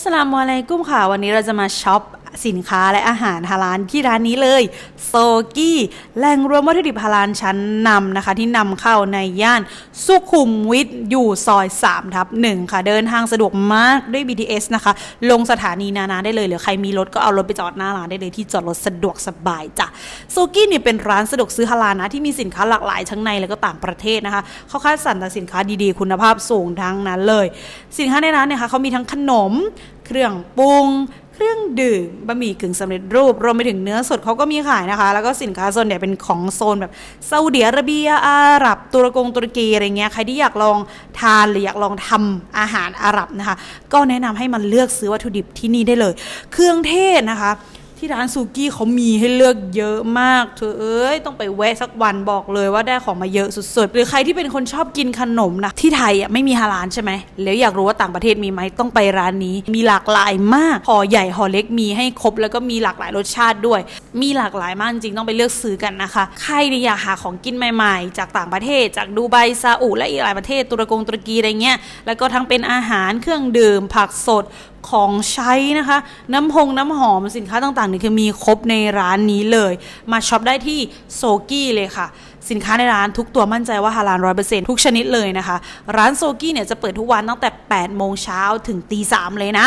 อัสลามุอะลัยกุมค่ะ วันนี้เราจะมาช็อป สินค้าและอาหารฮาลาลที่ร้านนี้เลยโซกี้แหล่งรวมวัตถุดิบฮาลาลชั้นนำนะคะ ที่นำเข้าในย่านสุขุมวิทอยู่ซอย3ทับ1ค่ะเดินทางสะดวกมากด้วย BTS นะคะ ลงสถานีนานาได้เลย หรือใครมีรถก็เอารถไปจอดหน้าร้านได้เลยที่จอดรถสะดวกสบายจ้ะโซกี้เนี่ยเป็นร้านสะดวกซื้อฮาลาลนะที่มีสินค้าหลากหลายทั้งในและก็ต่างประเทศนะคะเขาคัดสรรแต่สินค้าดีๆ คุณภาพสูงทั้งนั้นเลย สินค้าในร้านเนี่ยค่ะเขามีทั้งขนม เครื่องปรุง รื่องดื่มบะหมี่กึ่งสำเร็จรูป รวมไปถึงเนื้อสดเขาก็มีขายนะคะ แล้วก็สินค้าส่วนใหญ่เป็นของโซนแบบซาอุดิอาระเบียอาหรับตุรกงตุรกีอะไรเงี้ยใครที่อยากลองทานหรืออยากลองทำอาหารอาหรับนะคะ ก็แนะนำให้มันเลือกซื้อวัตถุดิบที่นี่ได้เลย เครื่องเทศนะคะ ที่ร้านซูกี้เขามีให้เลือกเยอะมาก เธอเอ้ยต้องไปแวะสักวันบอกเลยว่าได้ของมาเยอะสุดๆ หรือใครที่เป็นคนชอบกินขนมนะที่ไทยอะไม่มีฮาลาลใช่ไหมแล้วอยากรู้ว่าต่างประเทศมีไหมต้องไปร้านนี้ มีหลากหลายมากห่อใหญ่ห่อเล็กมีให้ครบแล้วก็มีหลากหลายรสชาติด้วย มีหลากหลายมากจริงต้องไปเลือกซื้อกันนะคะ ใครเนี่ยอยากหาของกินใหม่ๆ จากต่างประเทศ จากดูไบซาอุและอีกหลายประเทศตุรกงตุรกีอะไรเงี้ยแล้วก็ทั้งเป็นอาหารเครื่องดื่ม ผักสด ของใช้นะคะ น้ำพงน้ำหอมสินค้าต่างๆนี่คือมีครบในร้านนี้เลย มาช็อปได้ที่โซกี้เลยค่ะ สินค้าในร้านทุกตัวมั่นใจว่าฮาลาลร้อยเปอร์เซ็นต์ทุกชนิดเลยนะคะ ร้านโซกี้เนี่ยจะเปิดทุกวันตั้งแต่ 8 โมงเช้าถึงตีสามเลยนะ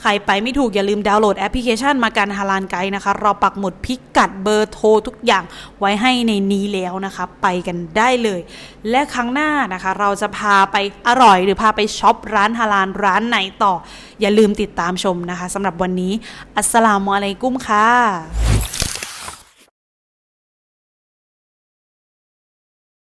ใครไปไม่ถูกอย่าลืมดาวน์โหลดแอปพลิเคชันมาการฮาลาลไกด์นะคะ เราปักหมุดพิกัดเบอร์โทรทุกอย่างไว้ให้ในนี้แล้วนะคะ ไปกันได้เลย และครั้งหน้านะคะ เราจะพาไปอร่อย หรือพาไปช็อปร้านฮาลาลร้านไหนต่อ อย่าลืมติดตามชมนะคะสำหรับวันนี้ อัสสลามุอะลัยกุมค่ะ